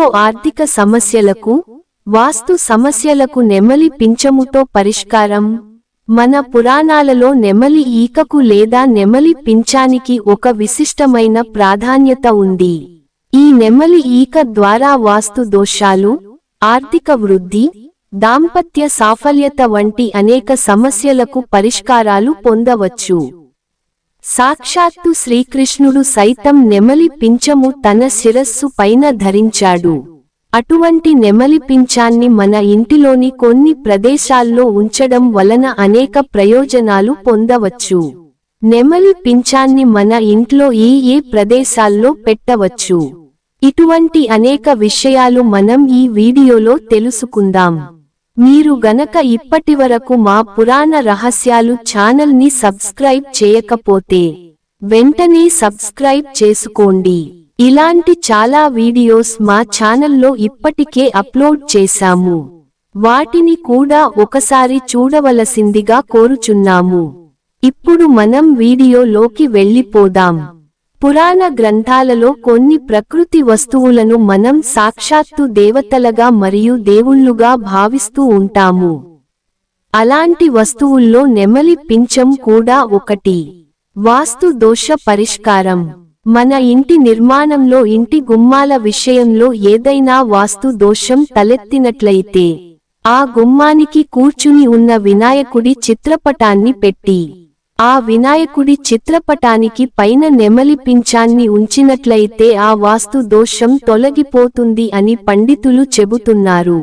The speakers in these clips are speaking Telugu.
ఎన్నో ఆర్థిక సమస్యలకు వాస్తు సమస్యలకు నెమలి పించముతో పరిష్కారం. మన పురాణాలలో నెమలి ఈకకు లేదా నెమలి పించానికి ఒక విశిష్టమైన ప్రాధాన్యత ఉంది. ఈ నెమలి ఈక ద్వారా వాస్తు దోషాలు ఆర్థిక వృద్ధి దాంపత్య సాఫల్యత వంటి అనేక సమస్యలకు పరిష్కారాలు పొందవచ్చు. సాక్షాత్తు శ్రీకృష్ణుడు సైతం నెమలి పించము తన శిరస్సు పైన ధరించాడు. అటువంటి నెమలి పించాన్ని మన ఇంటిలోని కొన్ని ప్రదేశాల్లో ఉంచడం వలన అనేక ప్రయోజనాలు పొందవచ్చు. నెమలి పించాన్ని మన ఇంట్లో ఈ ఏ ప్రదేశాల్లో పెట్టవచ్చు. ఇటువంటి అనేక విషయాలు మనం ఈ వీడియోలో తెలుసుకుందాం. మీరు గనక ఇప్పటివరకు మా పురాణ రహస్యాలు ఛానల్ని సబ్స్క్రైబ్ చేయకపోతే వెంటనే సబ్స్క్రైబ్ చేసుకోండి. ఇలాంటి చాలా వీడియోస్ మా ఛానల్లో ఇప్పటికే అప్లోడ్ చేశాము. వాటిని కూడా ఒకసారి చూడవలసిందిగా కోరుచున్నాము. ఇప్పుడు మనం వీడియోలోకి వెళ్ళిపోదాం. పురాణ గ్రంథాలలో కొన్ని ప్రకృతి వస్తువులను మనం సాక్షాత్తు దేవతలగా మరియు దేవుళ్ళుగా భావిస్తూ ఉంటాము. అలాంటి వస్తువుల్లో నెమలి పించం కూడా ఒకటి. వాస్తు దోష పరిష్కారం. మన ఇంటి నిర్మాణంలో ఇంటి గుమ్మాల విషయంలో ఏదైనా వాస్తు దోషం తలెత్తినట్లయితే ఆ గుమ్మానికి కూర్చుని ఉన్న వినాయకుడి చిత్రపటాన్ని పెట్టి ఆ వినాయకుడి చిత్రపటానికి పైన నెమలి పించాన్ని ఉంచినట్లయితే ఆ వాస్తు దోషం తొలగిపోతుంది అని పండితులు చెబుతున్నారు.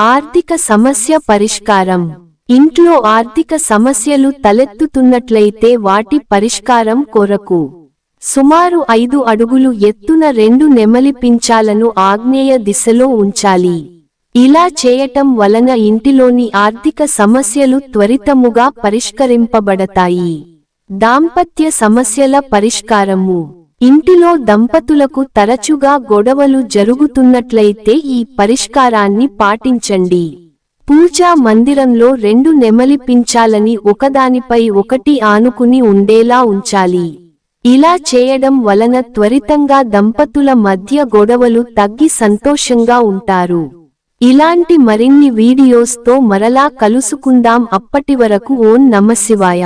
ఆర్థిక సమస్య పరిష్కారం. ఇంట్లో ఆర్థిక సమస్యలు తలెత్తుతున్నట్లయితే వాటి పరిష్కారం కొరకు. సుమారు ఐదు అడుగులు ఎత్తున రెండు నెమలి పించాలను ఆగ్నేయ దిశలో ఉంచాలి. ఇలా చేయటం వలన ఇంటిలోని ఆర్థిక సమస్యలు త్వరితముగా పరిష్కరింపబడతాయి. దాంపత్య సమస్యల పరిష్కారము. ఇంటిలో దంపతులకు తరచుగా గొడవలు జరుగుతున్నట్లయితే ఈ పరిష్కారాన్ని పాటించండి. పూజా మందిరంలో రెండు నెమలి పించాలని ఒకదానిపై ఒకటి ఆనుకుని ఉండేలా ఉంచాలి. ఇలా చేయడం వలన త్వరితంగా దంపతుల మధ్య గొడవలు తగ్గి సంతోషంగా ఉంటారు. ఇలాంటి మరిన్ని వీడియోస్తో మరలా కలుసుకుందాం అప్పటివరకు ఓం నమశివాయ